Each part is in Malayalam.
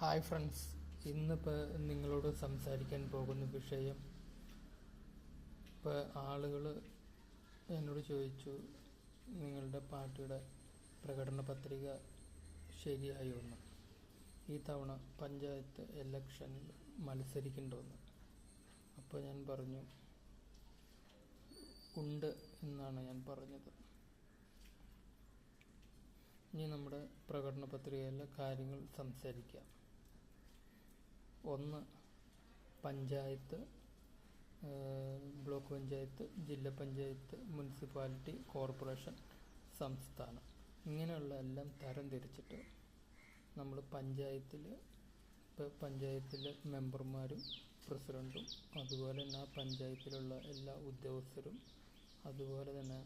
ഹായ് ഫ്രണ്ട്സ് ഇന്നിപ്പോൾ നിങ്ങളോട് സംസാരിക്കാൻ പോകുന്ന വിഷയം ഇപ്പോൾ ആളുകൾ എന്നോട് ചോദിച്ചു നിങ്ങളുടെ പാർട്ടിയുടെ പ്രകടന പത്രിക ശരിയായോ എന്ന് ഈ തവണ പഞ്ചായത്ത് ഇലക്ഷനിൽ മത്സരിക്കേണ്ടതെന്ന് അപ്പോൾ ഞാൻ പറഞ്ഞു ഉണ്ട് എന്നാണ് ഞാൻ പറഞ്ഞത്. ഇനി നമ്മുടെ പ്രകടന പത്രികയിലെ കാര്യങ്ങൾ സംസാരിക്കാം. ഒന്ന് പഞ്ചായത്ത് ബ്ലോക്ക് പഞ്ചായത്ത് ജില്ലാ പഞ്ചായത്ത് മുനിസിപ്പാലിറ്റി കോർപ്പറേഷൻ സംസ്ഥാനം. ഇങ്ങനെയുള്ള എല്ലാം തരം തിരിച്ചിട്ട് നമ്മൾ പഞ്ചായത്തിൽ ഇപ്പോൾ പഞ്ചായത്തിലെ മെമ്പർമാരും പ്രസിഡന്റും അതുപോലെ തന്നെ ആ പഞ്ചായത്തിലുള്ള എല്ലാ ഉദ്യോഗസ്ഥരും അതുപോലെ തന്നെ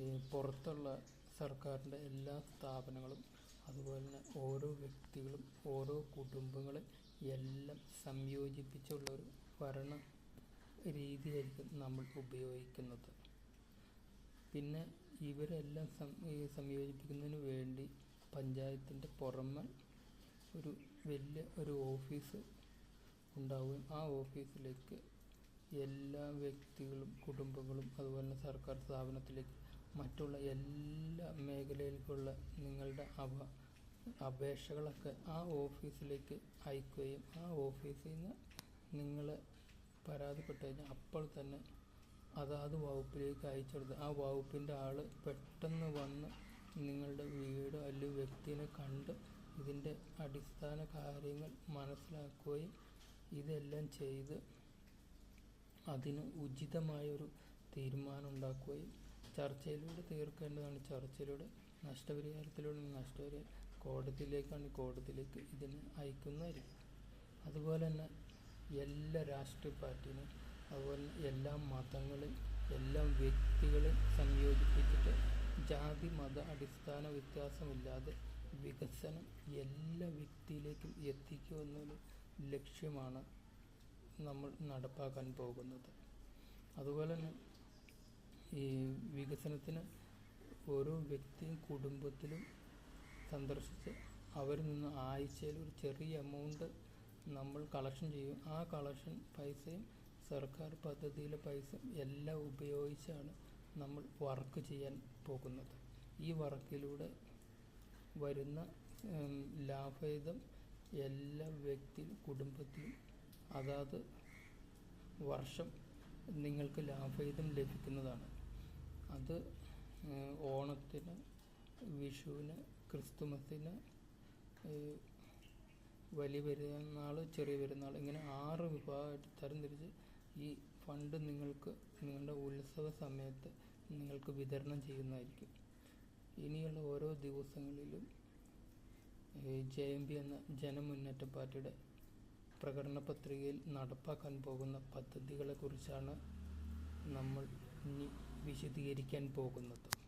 ഈ പുറത്തുള്ള സർക്കാരിന്റെ എല്ലാ സ്ഥാപനങ്ങളും അതുപോലെ തന്നെ ഓരോ വ്യക്തികളും ഓരോ കുടുംബങ്ങളും എല്ലാം സംയോജിപ്പിച്ചുള്ള ഒരു ഭരണ രീതിയായിരിക്കും നമ്മൾ ഉപയോഗിക്കുന്നത്. പിന്നെ ഇവരെല്ലാം സംയോജിപ്പിക്കുന്നതിന് വേണ്ടി പഞ്ചായത്തിന്റെ പുറമെ ഒരു വലിയ ഒരു ഓഫീസ് ഉണ്ടാവുകയും ആ ഓഫീസിലേക്ക് എല്ലാ വ്യക്തികളും കുടുംബങ്ങളും അതുപോലെ തന്നെ സർക്കാർ സ്ഥാപനത്തിലേക്ക് മറ്റുള്ള എല്ലാ മേഖലയിലേക്കുള്ള നിങ്ങളുടെ അപ അപേക്ഷകളൊക്കെ ആ ഓഫീസിലേക്ക് അയക്കുകയും ആ ഓഫീസിൽ നിന്ന് നിങ്ങൾ പരാതിപ്പെട്ട് കഴിഞ്ഞാൽ അപ്പോൾ തന്നെ അതാത് വകുപ്പിലേക്ക് അയച്ചു കൊടുത്ത് ആ വകുപ്പിന്റെ ആൾ പെട്ടെന്ന് വന്ന് നിങ്ങളുടെ വീട് അല്ലെങ്കിൽ വ്യക്തിനെ കണ്ട് ഇതിന്റെ അടിസ്ഥാന കാര്യങ്ങൾ മനസ്സിലാക്കുകയും ഇതെല്ലാം ചെയ്ത് അതിന് ഉചിതമായൊരു തീരുമാനം ഉണ്ടാക്കുകയും ചർച്ചയിലൂടെ തീർക്കേണ്ടതാണ്. ചർച്ചയിലൂടെ നഷ്ടപരിഹാരത്തിലൂടെ നഷ്ടപരിഹാരം കോടതിയിലേക്കാണ് കോടതിയിലേക്ക് ഇതിനെ അയക്കുന്നതായിരിക്കും അതുപോലെ തന്നെ എല്ലാ രാഷ്ട്രീയ പാർട്ടിയും അതുപോലെ എല്ലാ മതങ്ങളും എല്ലാ വ്യക്തികളെയും സംയോജിപ്പിച്ചിട്ട് ജാതി മത അടിസ്ഥാന വ്യത്യാസമില്ലാതെ വികസനം എല്ലാ വ്യക്തിയിലേക്കും എത്തിക്കുക എന്നൊരു ലക്ഷ്യമാണ് നമ്മൾ നടപ്പാക്കാൻ പോകുന്നത്. അതുപോലെ തന്നെ ഈ വികസനത്തിന് ഓരോ വ്യക്തിയും കുടുംബത്തിലും സന്ദർശിച്ച് അവരിൽ നിന്ന് ആഴ്ചയിൽ ഒരു ചെറിയ എമൗണ്ട് നമ്മൾ കളക്ഷൻ ചെയ്യും. ആ കളക്ഷൻ പൈസയും സർക്കാർ പദ്ധതിയിലെ പൈസ എല്ലാം ഉപയോഗിച്ചാണ് നമ്മൾ വർക്ക് ചെയ്യാൻ പോകുന്നത്. ഈ വർക്കിലൂടെ വരുന്ന ഉം, ലാഭവിഹിതം എല്ലാ വ്യക്തി കുടുംബത്തിലും അതാത് വർഷം നിങ്ങൾക്ക് ലാഭവിഹിതം ലഭിക്കുന്നതാണ്. അത് ഓണത്തിന് വിഷുവിന് ക്രിസ്തുമസിന് വലിയ പെരുന്നാൾ ചെറിയ പെരുന്നാൾ ഇങ്ങനെ ആറ് വിഭാഗമായിട്ട് തരംതിരിച്ച് ഈ ഫണ്ട് നിങ്ങൾക്ക് നിങ്ങളുടെ ഉത്സവ സമയത്ത് നിങ്ങൾക്ക് വിതരണം ചെയ്യുന്നതായിരിക്കും. ഇനിയുള്ള ഓരോ ദിവസങ്ങളിലും ജെ എം പി എന്ന ജനമുന്നേറ്റ പാർട്ടിയുടെ പ്രകടന പത്രികയിൽ നടപ്പാക്കാൻ പോകുന്ന പദ്ധതികളെക്കുറിച്ചാണ് നമ്മൾ വിശദീകരിക്കാൻ പോകുന്നത്.